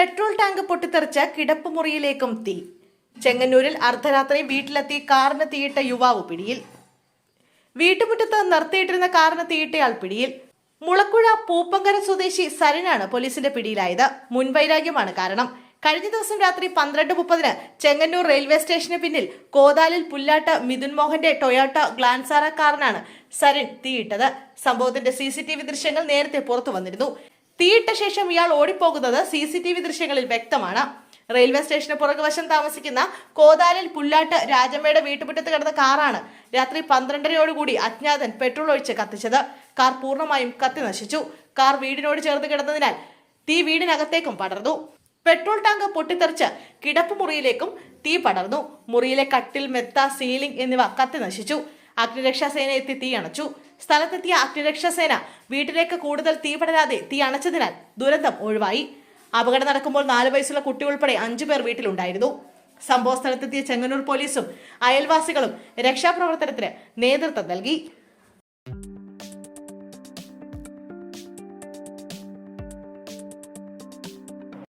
Petrol tank പൊട്ടിത്തെറിച്ച കിടപ്പുമുറിയിലേക്കും തീ. ചെങ്ങന്നൂരിൽ അർദ്ധരാത്രി വീട്ടിലെത്തി കാറിന് തീയിട്ട യുവാവ് പിടിയിൽ. വീട്ടുമുറ്റത്ത് നിർത്തിയിട്ടിരുന്ന കാറിന് തീയിട്ടയാൾ പിടിയിൽ. മുളക്കുഴ പൂപ്പങ്കര സ്വദേശി സരനാണ് പോലീസിന്റെ പിടിയിലായത്. മുൻവൈരാഗ്യമാണ് കാരണം. കഴിഞ്ഞ ദിവസം രാത്രി പന്ത്രണ്ട് മുപ്പതിന് ചെങ്ങന്നൂർ റെയിൽവേ സ്റ്റേഷന് പിന്നിൽ കോതാലിൽ പുല്ലാട്ട മിഥുൻ മോഹന്റെ ടൊയോട്ട ഗ്ലാൻസാറ കാറിനാണ് സരൻ തീയിട്ടത്. സംഭവത്തിന്റെ സി ദൃശ്യങ്ങൾ നേരത്തെ പുറത്തു വന്നിരുന്നു. തീയിട്ട ശേഷം ഇയാൾ ഓടിപ്പോകുന്നത് സി സി ടി വി ദൃശ്യങ്ങളിൽ വ്യക്തമാണ്. റെയിൽവേ സ്റ്റേഷന് പുറകുവശം താമസിക്കുന്ന കോതാലിൽ പുല്ലാട്ട് രാജമ്മയുടെ വീട്ടുമുറ്റത്ത് കിടന്ന കാറാണ് രാത്രി പന്ത്രണ്ടരയോടുകൂടി അജ്ഞാതൻ പെട്രോൾ ഒഴിച്ച് കത്തിച്ചത്. കാർ പൂർണമായും കത്തി നശിച്ചു. കാർ വീടിനോട് ചേർന്ന് കിടന്നതിനാൽ തീ വീടിനകത്തേക്കും പടർന്നു. പെട്രോൾ ടാങ്ക് പൊട്ടിത്തെറിച്ച് കിടപ്പ് മുറിയിലേക്കും തീ പടർന്നു. മുറിയിലെ കട്ടിൽ മെത്ത സീലിംഗ് എന്നിവ കത്തി നശിച്ചു. അഗ്നിരക്ഷാസേന എത്തി തീ അണച്ചു. സ്ഥലത്തെത്തിയ അഗ്നിരക്ഷാസേന വീട്ടിലേക്ക് കൂടുതൽ തീ പടരാതെ തീ അണച്ചതിനാൽ ദുരന്തം ഒഴിവായി. അപകടം നടക്കുമ്പോൾ നാല് വയസ്സുള്ള കുട്ടി ഉൾപ്പെടെ അഞ്ചു പേർ വീട്ടിലുണ്ടായിരുന്നു. സംഭവ സ്ഥലത്തെത്തിയ ചെങ്ങന്നൂർ പോലീസും അയൽവാസികളും രക്ഷാപ്രവർത്തനത്തിന് നേതൃത്വം നൽകി.